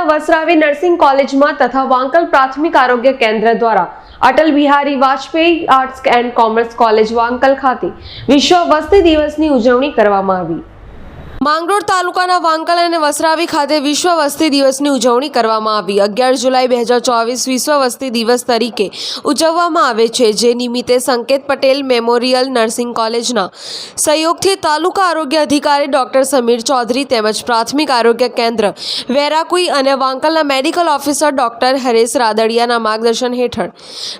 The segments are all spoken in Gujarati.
વસરાવી નર્સિંગ કોલેજમાં તથા વાંકલ પ્રાથમિક આરોગ્ય કેન્દ્ર દ્વારા Atal Bihari Vajpayee arts and commerce college Vankal ખાતે વિશ્વ વસ્તી દિવસની ઉજવણી કરવામાં આવી. માંગરોળ તાલુકાના વાંકલ અને વસરાવી ખાતે વિશ્વ વસ્તી દિવસની ઉજવણી કરવામાં આવી. અગિયાર જુલાઈ બે હજાર ચોવીસ વિશ્વ વસ્તી દિવસ તરીકે ઉજવવામાં આવે છે, જે નિમિત્તે સંકેત પટેલ મેમોરિયલ નર્સિંગ કોલેજના સહયોગથી તાલુકા આરોગ્ય અધિકારી ડોક્ટર સમીર ચૌધરી તેમજ પ્રાથમિક આરોગ્ય કેન્દ્ર વેરાકુઈ અને વાંકલના મેડિકલ ઓફિસર ડોક્ટર હરેશ રાદડિયાના માર્ગદર્શન હેઠળ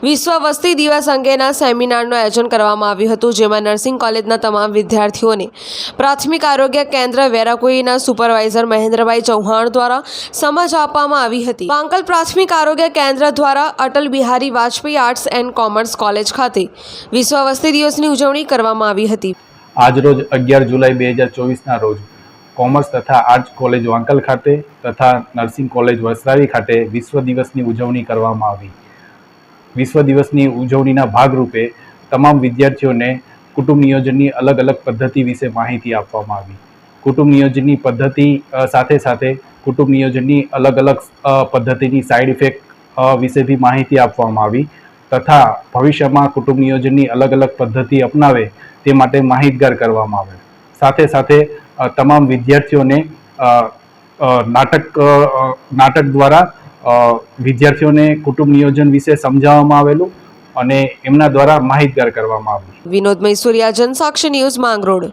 વિશ્વ વસ્તી દિવસ અંગેના સેમિનારનું આયોજન કરવામાં આવ્યું હતું, જેમાં નર્સિંગ કોલેજના તમામ વિદ્યાર્થીઓને પ્રાથમિક આરોગ્ય કેન્દ્ર વેરાકુઈના સુપરવાઇઝર મહેન્દ્રભાઈ ચૌહાણ દ્વારા સમજ આપવામાં આવી હતી. વાંકલ પ્રાથમિક આરોગ્ય કેન્દ્ર દ્વારા Atal Bihari Vajpayee arts and commerce college ખાતે વિશ્વ વસ્તી દિવસની ઉજવણી કરવામાં આવી હતી. આજરોજ અગિયાર જુલાઈ બે હજાર ચોવીસના રોજ કોમર્સ તથા આર્ટ્સ કોલેજ વાંકલ ખાતે તથા નર્સિંગ કોલેજ વસરાવી ખાતે વિશ્વ દિવસની ઉજવણી કરવામાં આવી. વિશ્વ દિવસની ઉજવણીના ભાગરૂપે તમામ વિદ્યાર્થીઓને કુટુંબ નિયોજનની અલગ અલગ પદ્ધતિ વિશે માહિતી આપવામાં આવી. કુટુંબ નિયોજનની પદ્ધતિ સાથે સાથે કુટુંબ નિયોજનની અલગ અલગ પદ્ધતિની સાઇડ ઇફેક્ટ વિશે બી માહિતી આપવામાં આવી તથા ભવિષ્યમાં કુટુંબ નિયોજનની અલગ અલગ પદ્ધતિ અપનાવે તે માટે માહિતગાર કરવામાં આવે. સાથે સાથે તમામ વિદ્યાર્થીઓને નાટક નાટક દ્વારા વિદ્યાર્થીઓને કુટુંબ નિયોજન વિશે સમજાવવામાં આવેલું અને એમના દ્વારા માહિતગાર કરવામાં આવ્યું. વિનોદ મૈસુરિયા, જનસાક્ષી ન્યૂઝ માંગરોળ.